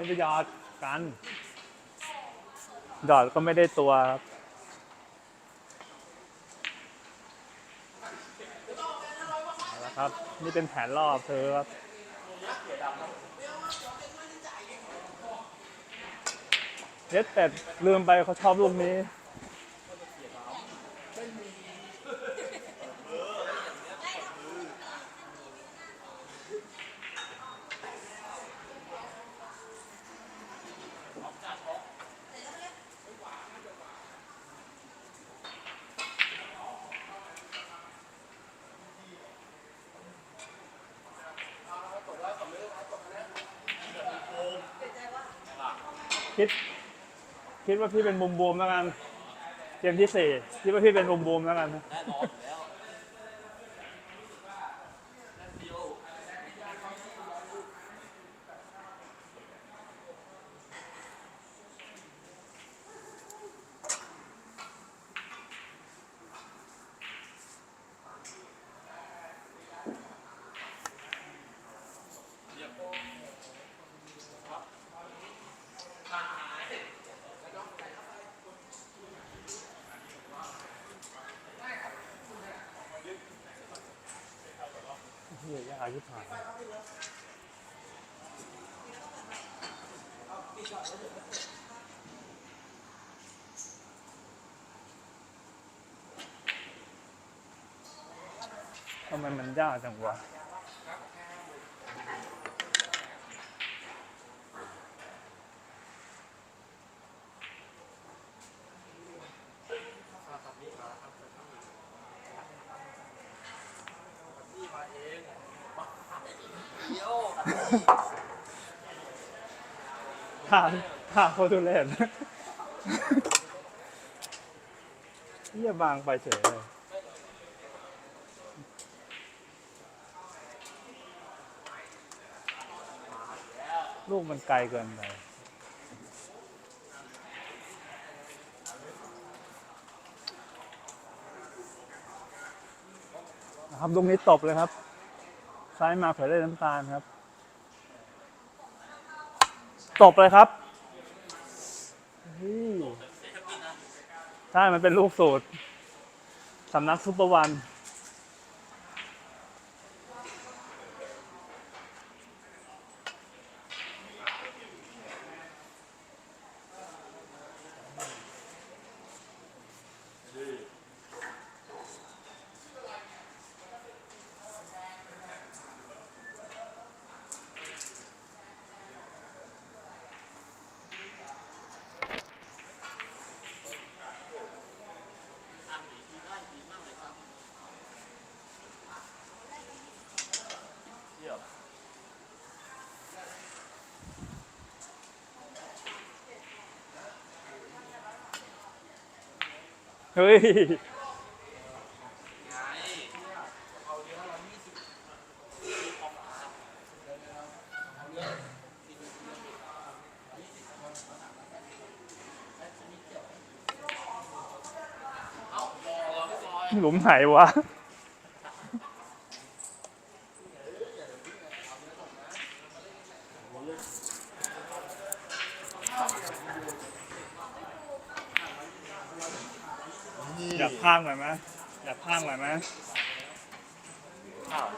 ไม่ได้หยอดกันหยอดก็ไม่ได้ตัวครับครับ นี่เป็นแผนรอบเธอครับเน็ตแต่ลืมไปเขาชอบลูกนี้ คิด คิดว่าพี่เป็นบูมบูมแล้วกัน เกมที่สี่คิดว่าพี่เป็นบูมบูมแล้วกัน แน่นอนอยู่แล้ว เฮียยากที่ผ่านทำไมมันยากจังวะ ท่าท่าโคตรทุเรศเฮียบางไปเฉยเลยลูกมันไกลเกินไปนะครับลูกนี้ตบเลยครับ ซ้ายมาเผยได้น้ำตาลครับ ตบเลยครับเฮ้ยใช่ มันเป็นลูกสูตรสำนักซุปเปอร์วัน เฮ้ย หลุมไหนวะ อยากพากหน่อยไหมอยากพากหน่อยไหม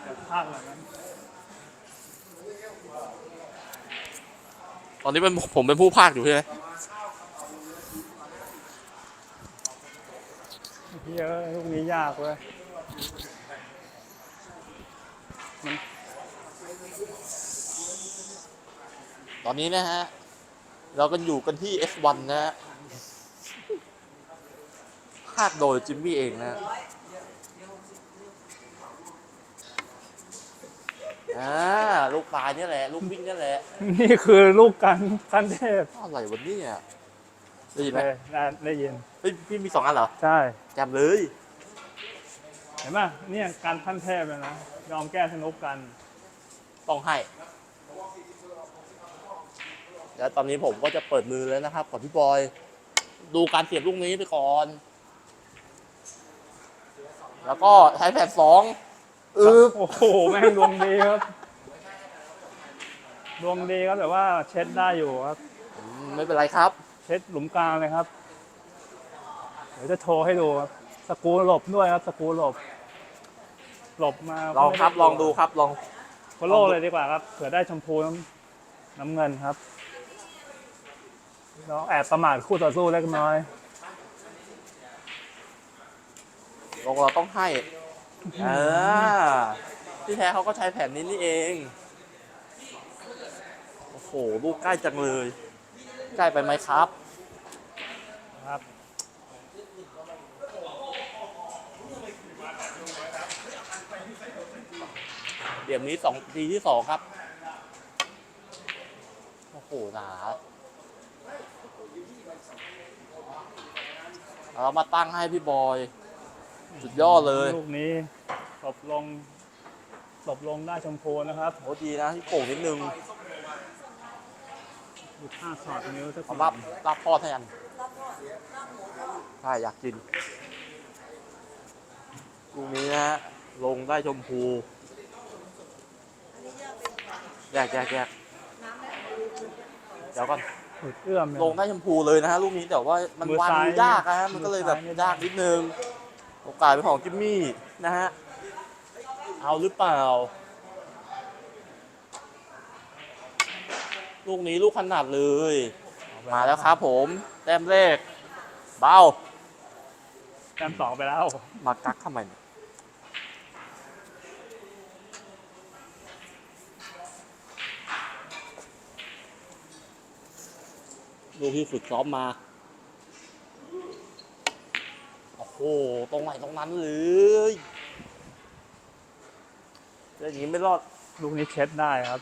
อยากพากหน่อยไหมตอนนี้เป็นผมเป็นผู้พากย์อยู่ใช่ไหมเฮ้ยลูกนี้ยากเว้ยตอนนี้นะฮะ เรากันอยู่กันที่ F1 นะฮะ พากย์โดยจิมมี่เองนะอ่าลูกปลายเนี่ยแหละ ลูกวิ่งเนี่ยแหละ นี่คือลูกกันขั้นเทพอะไรวันนี้ได้ยินไหมเลยได้ได้ยิน เฮ้ยพี่มีสองอันเหรอใช่ จำเลย เห็นป่ะเนี่ยการขั้นเทพเลยนะ ยอมแก้สนุกกัน ต้องให้ แล้วตอนนี้ผมก็จะเปิดมือแล้วนะครับกับพี่บอย ดูการเสียบลูกนี้ไปก่อน แล้วก็ใช้แผ่นสองอึบโอ้โห แม่งดวงดีครับ ดวงดีครับแต่ว่าเช็ดได้อยู่ครับ อืมไม่เป็นไรครับ เช็ดหลุมกลางเลยครับ เดี๋ยวจะโทรให้ดูครับ สกรูหลบด้วยครับ สกรูหลบ หลบมาลองครับ ลองดูครับ ลองโคโล่เลยดีกว่าครับเผื่อได้ชมพูน้ำน้ำเงินครับเราแอบประมาทคู่ต่อสู้เล็กน้อย ลองเราต้องให้เออที่แท้เขาก็ใช้แผนนี้นี่เอง โอ้โห ลูกใกล้จังเลย ใกล้ไปไหมครับ ครับ เดี๋ยวนี้สองทีที่สองครับ โอ้โหหนาเรามาตั้งให้พี่บอย สุดยอดเลย ลูกนี้หลบลงหลบลงได้ชมพูนะครับโหดีนะที่โก่งนิดนึงดูท่าสอดนิ้วสักเอารับรับพ่อแทนใช่อยากกินลูกนี้นะฮะลงได้ชมพูแยกแยกแยกเดี๋ยวก่อนอุดเอื้อมเนี่ยลงได้ชมพูเลยนะฮะลูกนี้แต่ว่ามันมือวางซ้ายมือยากนะฮะมันก็เลยแบบมือซ้ายไม่ได้ยากนิดนึง โอกาสเป็นของจิมมี่นะฮะ เอาหรือเปล่า ลูกนี้ลูกขนาดเลย มาแล้วครับผม แต้มเลขเบา แต้มสองไปแล้ว มากักทำไมเนี่ยลูกที่ฝึกซ้อมมา โอ้โห ตรงไหนตรงนั้นเลยเรื่องนี้ไม่รอดลูกนี้เช็ดได้ครับ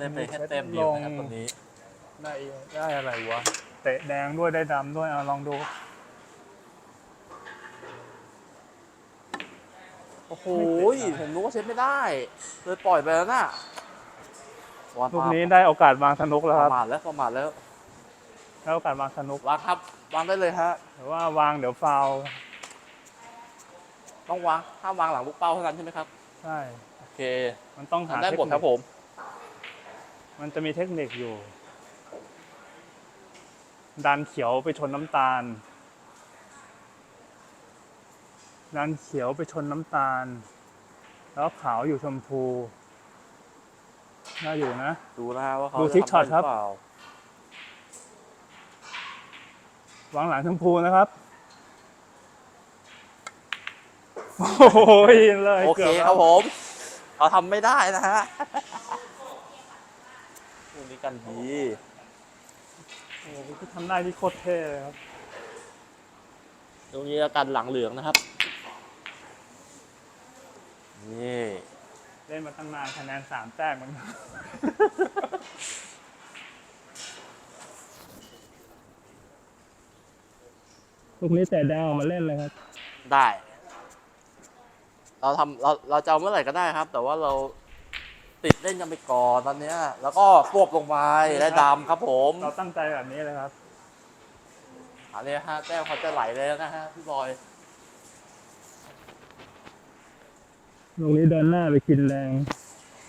ได้ไปแค่เต็มเดียวนะครับตอนนี้ ได้ได้อะไรวะ เตะแดงด้วยได้ดำด้วยเอาลองดู โอ้โหผมรู้ว่าเช็ดไม่ได้เลยปล่อยไปแล้วน่ะวันลูกนี้ได้โอกาสวางสนุกปแล้วครัระบมาทแล้วประมาทแล้ว ได้โอกาสวางสนุกวางครับ วางได้เลยฮะแต่ว่าวางเดี๋ยวฟาวล์ต้องวางห้ามวางหลังลูกเป้าเท่านั้นใช่ไหมครับ ใช่ โอเค มันต้องหาทำได้เทคหมดนิครับคผม มันจะมีเทคนิคอยู่ ดันเขียวไปชนน้ำตาล ดันเขียวไปชนน้ำตาล แล้วขาวอยู่ชมพู น่าอยู่นะ ดูนะฮะว่าเขาดูจะทิกทำช็อตได้ครับ หเปล่า วางหลังชมพูนะครับ โอ้ยเลยโอเคกืบครับผมเขาทำไม่ได้นะฮะดูนี้กันดีโอ้โหที่ทำได้ที่โคตรเท่เลยครับตรงนี้อาการหลังเหลืองนะครับ นี่ เล่นมาตั้งนานคะแนนสามแต้มมัน ลูกนี้แต่ดาวมาเล่นเลยครับ ได้ เราทำเราเราจะเอาเมื่อไหร่ก็ได้ครับ แต่ว่าเราติดเล่นกันไปก่อนตอนเนี้ย แล้วก็ควบลงไปได้ดำครับผมเราตั้งใจแบบนี้เลยครับอันนี้ฮะแต้มเขาจะไหลเลยนะฮะพี่บอยลูกนี้เดินหน้าไปกินแรง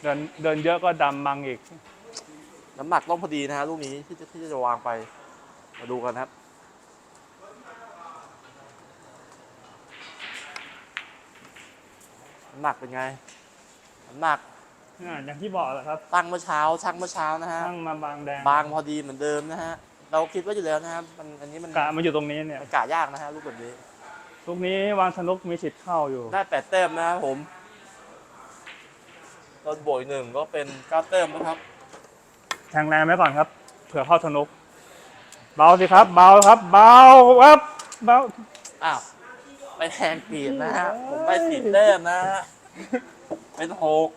เดินเดินเยอะก็ดำมังอีก น้ำหนักต้องพอดีนะฮะลูกนี้ที่จะที่จะวางไป มาดูกันครับ น้ำหนักเป็นไงน้ำหนักอ่าอย่างที่บอกแหละครับตั้งเมื่อเช้าช่างเมื่อเช้านะฮะตั้งมาบางแดงบางพอดีเหมือนเดิมนะฮะเราคิดว่าอยู่แล้วนะครับมันอันนี้มันกะมาอยู่ตรงนี้เนี่ยมันกะยากนะฮะลูกแบบนี้ลูกนี้วางสนุกมีสิทธิ์เข้าอยู่ ได้แปดแต้มนะครับผมตอนบวกอีกหนึ่งก็เป็นเก้าแต้มนะครับแทงแรงไว้ก่อนครับ เผื่อเข้าสนุก เบาสิครับ เบาครับ เบาครับเบาอ้าว ไปแทงปีดนะฮะ ผมได้สี่แต้มนะฮะเป็นหก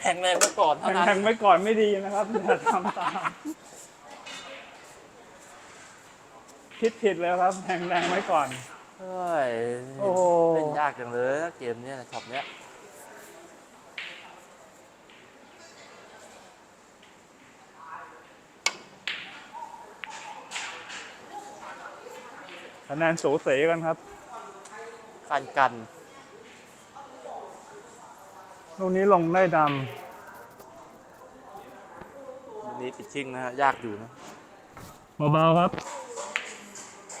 แทงแรงไว้ก่อนเท่านั้น แทงไว้ก่อนไม่ดีนะครับอย่าทำตามคิดผิดแล้วครับแทงแรงไว้ก่อน เฮ้ยโอ้โห เล่นยากจังเลยนะเกมเนี้ยช็อตเนี้ย คะแนนสูสีกันครับกันกันลูกนี้ลงได้ดลูกนี้ปิดชิ่งนะฮะยากอยู่นะำเบาๆครับ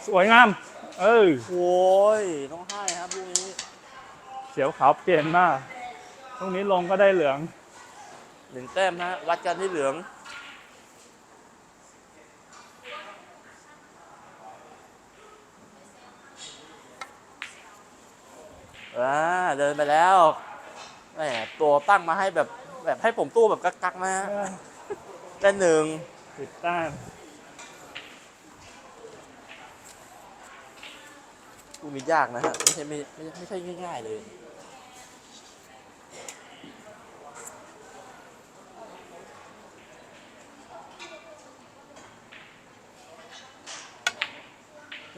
สวยงาม เออโอ้ยต้องให้ครับลูกนี้เสียวขาวเปลี่ยนมากลูกนี้ลงก็ได้เหลือง หนึ่งแต้มนะฮะวัดกันที่เหลือง อ่าเดินไปแล้วแหมตัวตั้งมาให้แบบแบบให้ผมตู้แบบกักๆนะฮะได้หนึ่งติดแต้มลูกนี้ยากนะฮะไม่ใช่ไม่ไม่ไม่ใช่ง่ายๆเลย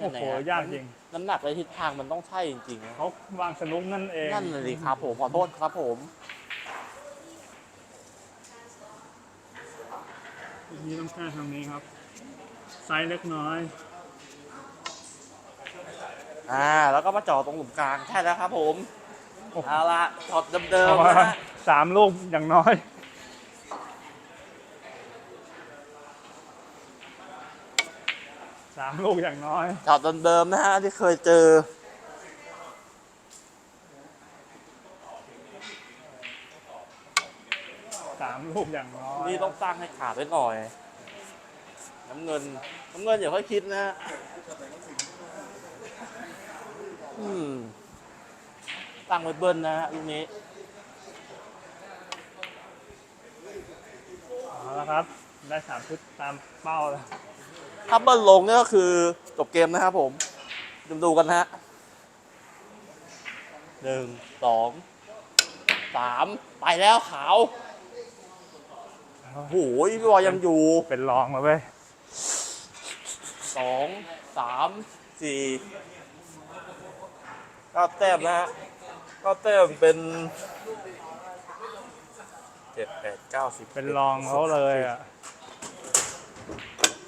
โอ้โหยากจริง น้ำหนักในทิศทางมันต้องใช่จริงๆนะเขาวางสนุกนั่นเองนั่นเลยครับผมขอโทษครับผมลูกนี้ต้องแค่ทางนี้ครับ ไซส์เล็กน้อย อ่า แล้วก็มาจ่อตรงหลุมกลางใช่แล้วครับผมโอ้โหเอาละช็อตเดิมเพราะๆว่านะฮะ สามลูกอย่างน้อยามลูกอย่างน้อยช็อตเดิมๆนะฮะที่เคยเจอ สามลูกอย่างน้อยนี่ต้องตั้งให้ขาดไว้หน่อย น้ำเงิน น้ำเงินอย่าค่อยคิดนะฮะอืมตั้งไว้เบิ้ลนะฮะลูกนี้เอาละครับ ได้สามชุดตามเป้าแล้ว ถ้าเบิ้ลลงเนี่ยก็คือจบเกมนะครับผมดูดูกันนะฮะหนึ่งสองสามไปแล้วขาวโอ้โหพี่บอยยังอยู่เป็นรองแล้วเว้ยสองสามสี่เก้าแต้มนะฮะเก้าแต้มเป็นเจ็ดแปดเก้าสิบเป็นรองเขาเลยอะ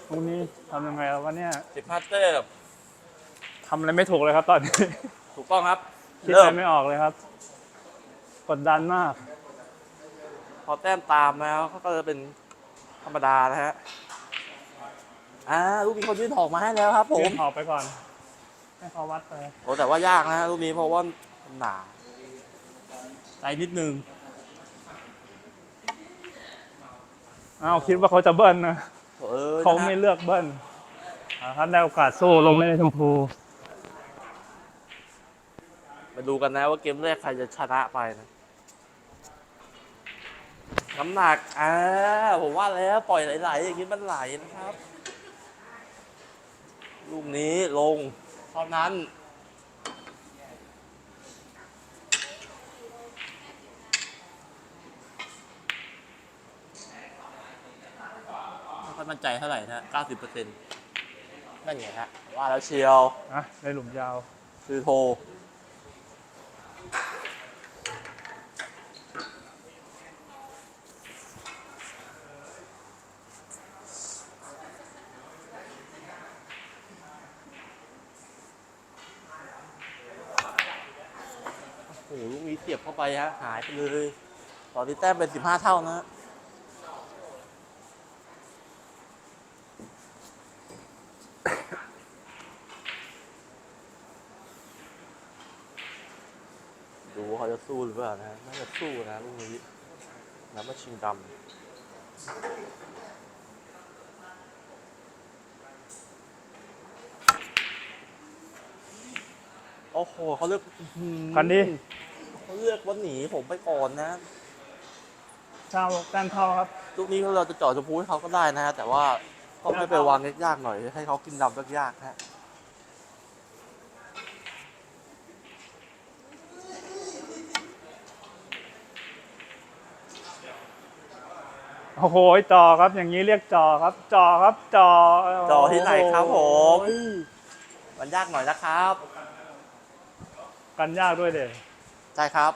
พรุ่งนี้ทำยังไงแล้ววะเนี่ยสิบห้าแต้มทำอะไรไม่ถูกเลยครับตอนนี้ ถูกต้องครับ คิดเริ่อะไรมไม่ออกเลยครับ กดดันมาก พอแต้มตามแล้วเขาก็จะเป็นธรรมดานะฮะอ่าลูกมีคนยื่นหอกมาให้แล้วครับ ผม ยื่นออกไปก่อน ให้เขาวัดไปโอ้แต่ว่ายากนะฮะลูกนี้เพราะว่ามันหนาใจนิดนึง อ้าวคิดว่าเขาจะเบิ้ลนะ เออเขานะฮะไม่เลือกเบิ้ลอ่าครับได้โอกาสสู้ลงเล่นในชมพู มาดูกันนะว่าเกมแรกใครจะชนะไปนะน้ำหนักอ่าผมว่าแล้วปล่อยไหลๆอย่างนี้มันไหลนะครับ ลูกนี้ลงเท่านั้น ม่ค่อยมั่นใจเท่าไหร่นะ90%นั่นไงฮะว่าแล้วเชียวอะในหลุมยาวคือโทรโอ้โหลูกนี้เสียบเข้าไปฮะหายไปเลย ตอนนี้แต้มเป็น15เท่านะ ดูว่าเขา จะสู้หรือเปล่านะน่าจะสู้นะลูกนี้น้ำมาชิงดำโอ้โหเขาเลือกอื้อหือคันนี้เขาเลือกว่าหนีผมไปก่อนนะเท่าแต้มเท่าครับลูกนี้เราจะเจาะชมพูให้เขาก็ได้นะฮะแต่ว่าต้องไม่ไปวางยากๆหน่อยให้เขากินดำยากๆนะฮะ โอ้โหจอครับอย่างนี้เรียกจอครับ จอครับจอจอที่ไหนครับผม โอ้ยมันยากหน่อยนะครับ กันยากด้วยเด็ใช่ครับ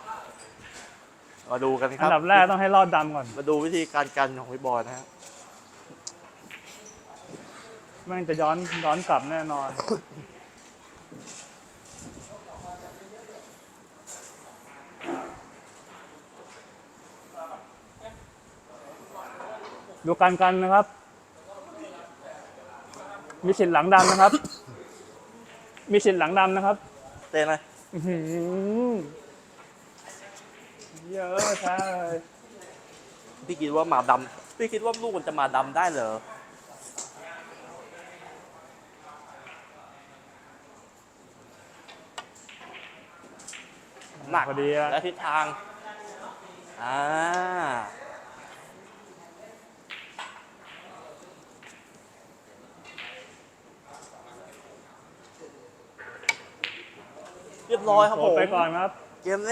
มาดูกันคอัรันบ ดับแรกต้องให้รอดดำก่อนมาดูวิธีการกันของพี่บอยนะฮะ แม่งจะย้อนย้อนกลับแน่นอน ดูการกันนะครับ มีสิทธิ์หลังดำนะครับ มีสิทธิ์หลังดำนะครับเต้นไหมอื้อหือเยอะใช่พี่คิดว่ามาดำพี่คิดว่าลูกมันจะมาดำได้เหรอหนักพอดีอะและทิศทางอ่า เรียบร้อยครับโชผมว์ไปก่อนครับ เกมนี้